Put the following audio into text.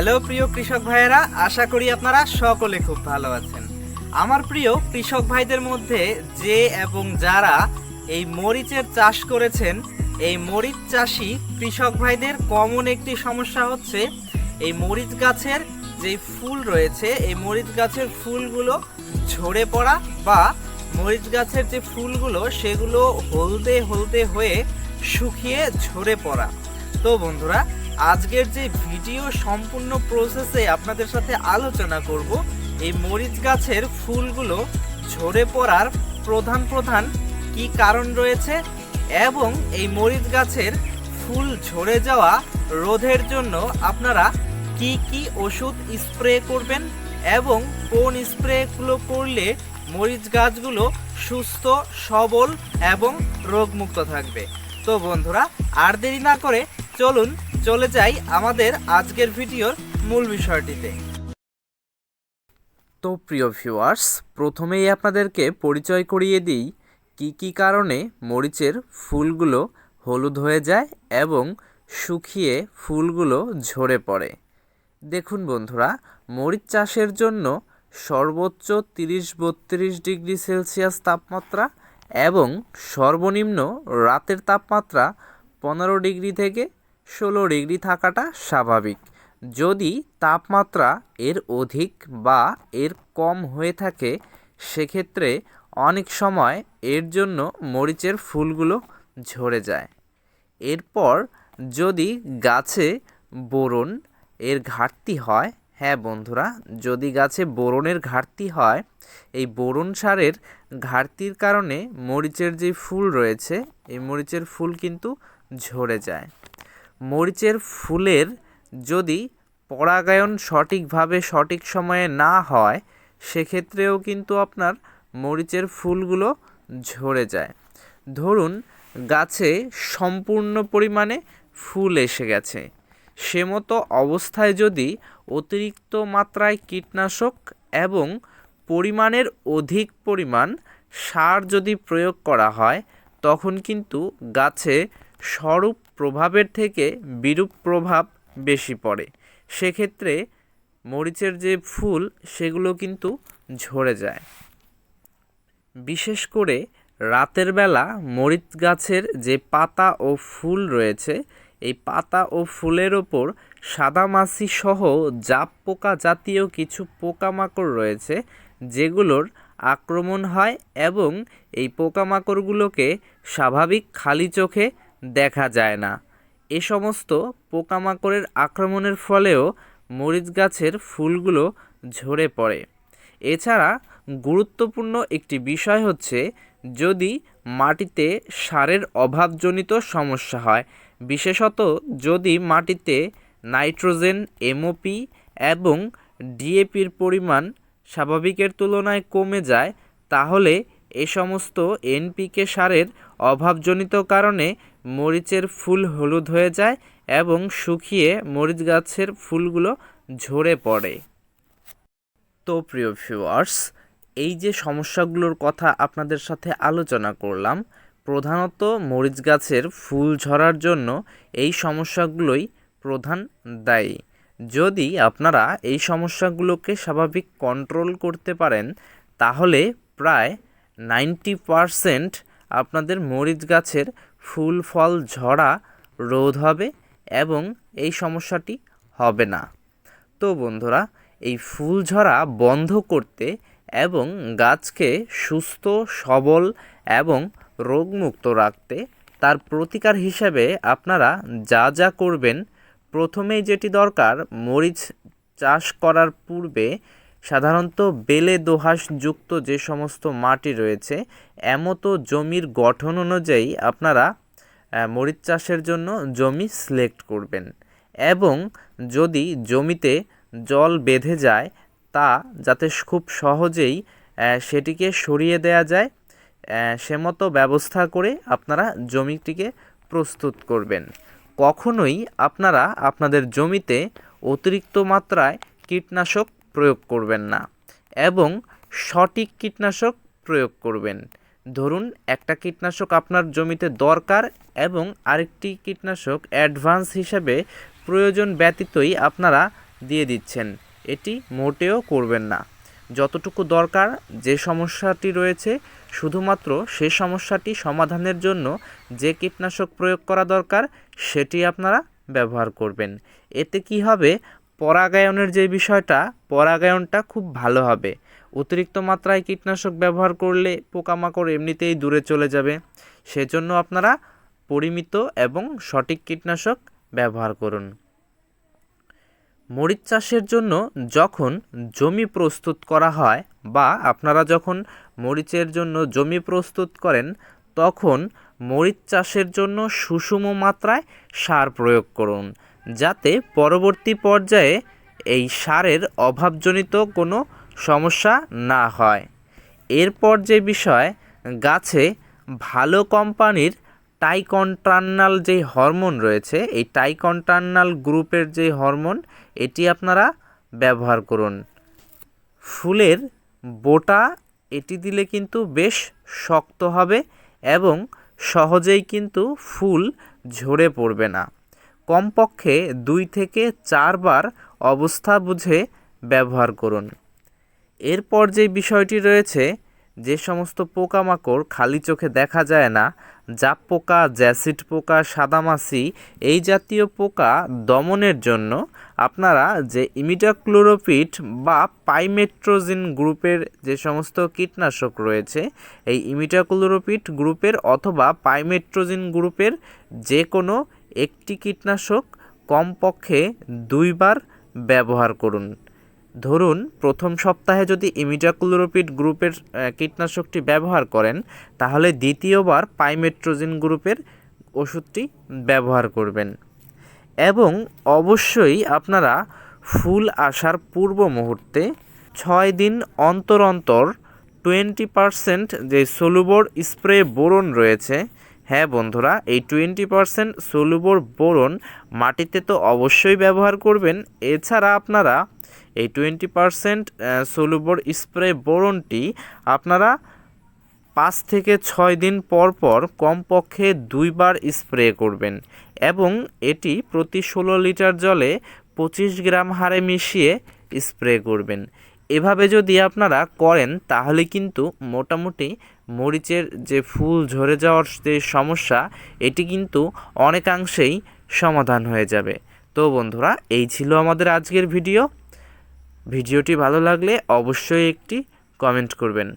Hello প্রিয় কৃষক ভাইয়েরা, আশা করি আপনারা সকলে খুব ভালো আছেন। আমার প্রিয় কৃষক ভাইদের মধ্যে যে এবং যারা এই মরিচের চাষ করেছেন, এই মরিচ চাষি কৃষক ভাইদের কমন একটি সমস্যা হচ্ছে, এই মরিচ গাছের যে ফুল রয়েছে, এই মরিচ গাছের ফুলগুলো ঝরে পড়া বা মরিচ গাছের যে ফুলগুলো, সেগুলো হলদে হলদে হয়ে শুকিয়ে ঝরে পড়া। তো বন্ধুরা আজকের যে ভিডিও সম্পূর্ণ প্রসেসে আপনাদের সাথে আলোচনা করব, এই মরিচ গাছের ফুলগুলো ঝরে পড়ার প্রধান প্রধান কি কারণ রয়েছে এবং এই মরিচ গাছের ফুল ঝরে যাওয়া রোধের জন্য আপনারা কি কি ওষুধ স্প্রে করবেন এবং কোন স্প্রেগুলো করলে মরিচ গাছগুলো সুস্থ, সবল এবং রোগমুক্ত থাকবে? তো বন্ধুরা, আর দেরি না করে চলুন চলে যাই আমাদের আজকের ভিডিওর মূল বিষয়টিতে। তো প্রিয় ভিউয়ার্স প্রথমেই আপনাদেরকে পরিচয় করিয়ে দিই, কি কি কারণে মরিচের ফুলগুলো হলুদ হয়ে যায় এবং শুকিয়ে ফুলগুলো ঝরে পড়ে। দেখুন বন্ধুরা, মরিচ চাষের জন্য সর্বোচ্চ তিরিশ বত্রিশ ডিগ্রি সেলসিয়াস তাপমাত্রা এবং সর্বনিম্ন রাতের তাপমাত্রা পনেরো ডিগ্রি থেকে ষোলো ডিগ্রি থাকাটা স্বাভাবিক। যদি তাপমাত্রা এর অধিক বা এর কম হয়ে থাকে, সেক্ষেত্রে অনেক সময় এর জন্য মরিচের ফুলগুলো ঝরে যায়। এরপর যদি গাছে বোরন এর ঘাটতি হয় হ্যাঁ বন্ধুরা, যদি গাছে বোরনের ঘাটতি হয়, এই বোরন সারের ঘাটতির কারণে মরিচের যে ফুল রয়েছে, এই মরিচের ফুল কিন্তু ঝরে যায়। মরিচের ফুলের যদি পরাগায়ন সঠিকভাবে সঠিক সময়ে না হয়, সেক্ষেত্রেও কিন্তু আপনার মরিচের ফুলগুলো ঝরে যায়। ধরুন, গাছে সম্পূর্ণ পরিমাণে ফুল এসে গেছে। সে মতো অবস্থায় যদি অতিরিক্ত মাত্রায় কীটনাশক এবং পরিমাণের অধিক পরিমাণ সার যদি প্রয়োগ করা হয়, তখন কিন্তু গাছে স্বরূপ প্রভাবের থেকে বিরূপ প্রভাব বেশি পড়ে। সেক্ষেত্রে মরিচের যে ফুল, সেগুলো কিন্তু ঝরে যায়। বিশেষ করে রাতের বেলা মরিচ গাছের যে পাতা ও ফুল রয়েছে, এই পাতা ও ফুলের ওপর সাদামাছি সহ জাপ পোকা জাতীয় কিছু পোকামাকড় রয়েছে, যেগুলোর আক্রমণ হয় এবং এই পোকামাকড়গুলোকে স্বাভাবিক খালি চোখে দেখা যায় না। এ সমস্ত পোকামাকড়ের আক্রমণের ফলেও মরিচ গাছের ফুলগুলো ঝরে পড়ে। এছাড়া গুরুত্বপূর্ণ একটি বিষয় হচ্ছে, যদি মাটিতে সারের অভাবজনিত সমস্যা হয়, বিশেষত যদি মাটিতে নাইট্রোজেন, এমওপি এবং ডিএপির পরিমাণ স্বাভাবিকের তুলনায় কমে যায়, তাহলে এ সমস্ত এনপিকে সারের অভাবজনিত কারণে মরিচের ফুল হলুদ হয়ে যায় এবং শুকিয়ে মরিচ গাছের ফুলগুলো ঝরে পড়ে। তো প্রিয় ভিউয়ার্স এই যে সমস্যাগুলোর কথা আপনাদের সাথে আলোচনা করলাম, প্রধানত মরিচ গাছের ফুল ঝরার জন্য এই সমস্যাগুলোই প্রধান দায়ী। যদি আপনারা এই সমস্যাগুলোকে স্বাভাবিক কন্ট্রোল করতে পারেন, তাহলে প্রায় নাইনটি পারসেন্ট আপনাদের মরিচ গাছের ফুল ফল ঝরা রোধ হবে এবং এই সমস্যাটি হবে না। তো বন্ধুরা, এই ফুল ঝরা বন্ধ করতে এবং গাছকে সুস্থ, সবল এবং রোগমুক্ত রাখতে তার প্রতিকার হিসেবে আপনারা যা যা করবেন, প্রথমেই যেটি দরকার, মরিচ চাষ করার পূর্বে সাধারণত বেলে দোহাসযুক্ত যে সমস্ত মাটি রয়েছে এমতো জমির গঠন অনুযায়ী আপনারা মরিচ চাষের জন্য জমি সিলেক্ট করবেন। এবং যদি জমিতে জল বেঁধে যায় তা যাতে খুব সহজেই সেটিকে সরিয়ে দেয়া যায় আহ, সেমতো ব্যবস্থা করে আপনারা জমিটিকে প্রস্তুত করবেন। কখনোই আপনারা আপনাদের জমিতে অতিরিক্ত মাত্রায় কীটনাশক প্রয়োগ করবেন না এবং সঠিক কীটনাশক প্রয়োগ করবেন। ধরুন, একটা কীটনাশক আপনার জমিতে দরকার এবং আরেকটি কীটনাশক অ্যাডভান্স হিসেবে প্রয়োজন ব্যতীতই আপনারা দিয়ে দিচ্ছেন। এটি মোটেও করবেন না। যতটুকু দরকার, যে সমস্যাটি রয়েছে, শুধুমাত্র সে সমস্যাটি সমাধানের জন্য যে কীটনাশক প্রয়োগ করা দরকার, সেটি আপনারা ব্যবহার করবেন। এতে কি হবে? পরাগায়নের যে বিষয়টা, পরাগায়নটা খুব ভালো হবে। অতিরিক্ত মাত্রায় কীটনাশক ব্যবহার করলে পোকামাকড় এমনিতেই দূরে চলে যাবে। সেজন্য আপনারা পরিমিত এবং সঠিক কীটনাশক ব্যবহার করুন। মরিচ চাষের জন্য যখন জমি প্রস্তুত করা হয় বা আপনারা যখন মরিচের জন্য জমি প্রস্তুত করেন তখন মরিচ চাষের জন্য সুষম মাত্রায় সার প্রয়োগ করুন, যাতে পরবর্তী পর্যায়ে এই সারের অভাবজনিত কোনো সমস্যা না হয়। এরপর যে বিষয়, গাছে ভালো কোম্পানির টাইকন্ট্রান্নাল যে হরমোন রয়েছে, এই টাইকন্ট্রান্নাল গ্রুপের যে হরমোন, এটি আপনারা ব্যবহার করুন। ফুলের বোটা, এটি দিলে কিন্তু বেশ শক্ত হবে এবং সহজেই কিন্তু ফুল ঝরে পড়বে না। কমপক্ষে দুই থেকে চারবার অবস্থা বুঝে ব্যবহার করুন। এরপর যে বিষয়টি রয়েছে যে সমস্ত পোকামাকড় খালি চোখে দেখা যায় না, জাপ পোকা, জ্যাসিড পোকা, সাদামাছি, এই জাতীয় পোকা দমনের জন্য আপনারা যে ইমিডাক্লোরোপিড বা পাইমেট্রোজিন গ্রুপের যে সমস্ত কীটনাশক রয়েছে, এই ইমিডাক্লোরোপিড গ্রুপের অথবা পাইমেট্রোজিন গ্রুপের যে কোনো একটি কীটনাশক কমপক্ষে দুইবার ব্যবহার করুন। ধরুন, প্রথম সপ্তাহে যদি ইমিডাক্লোরোপিড গ্রুপের কীটনাশকটি ব্যবহার করেন, তাহলে দ্বিতীয়বার পাইমেট্রোজিন গ্রুপের ওষুধটি ব্যবহার করবেন। এবং অবশ্যই আপনারা ফুল আসার পূর্ব মুহূর্তে ছয় দিন অন্তর অন্তর টোয়েন্টি পারসেন্ট যে সলুবর স্প্রে বোরন রয়েছে হ্যাঁ বন্ধুরা, এই টোয়েন্টি পারসেন্ট সলুবর বোরন মাটিতে তো অবশ্যই ব্যবহার করবেন। এছাড়া আপনারা এই টোয়েন্টি পারসেন্ট সলুবর স্প্রে বোরনটি আপনারা পাঁচ থেকে ছয় দিন পর পর কমপক্ষে দুইবার স্প্রে করবেন এবং এটি প্রতি ষোলো লিটার জলে পঁচিশ গ্রাম হারে মিশিয়ে স্প্রে করবেন। এভাবে যদি আপনারা করেন, তাহলে কিন্তু মোটামুটি মরিচের যে ফুল ঝরে যাওয়ার যে সমস্যা, এটি কিন্তু অনেকাংশেই সমাধান হয়ে যাবে। তো বন্ধুরা, এই ছিল আমাদের আজকের ভিডিও। ভিডিওটি ভালো লাগলে অবশ্যই একটি কমেন্ট করবেন।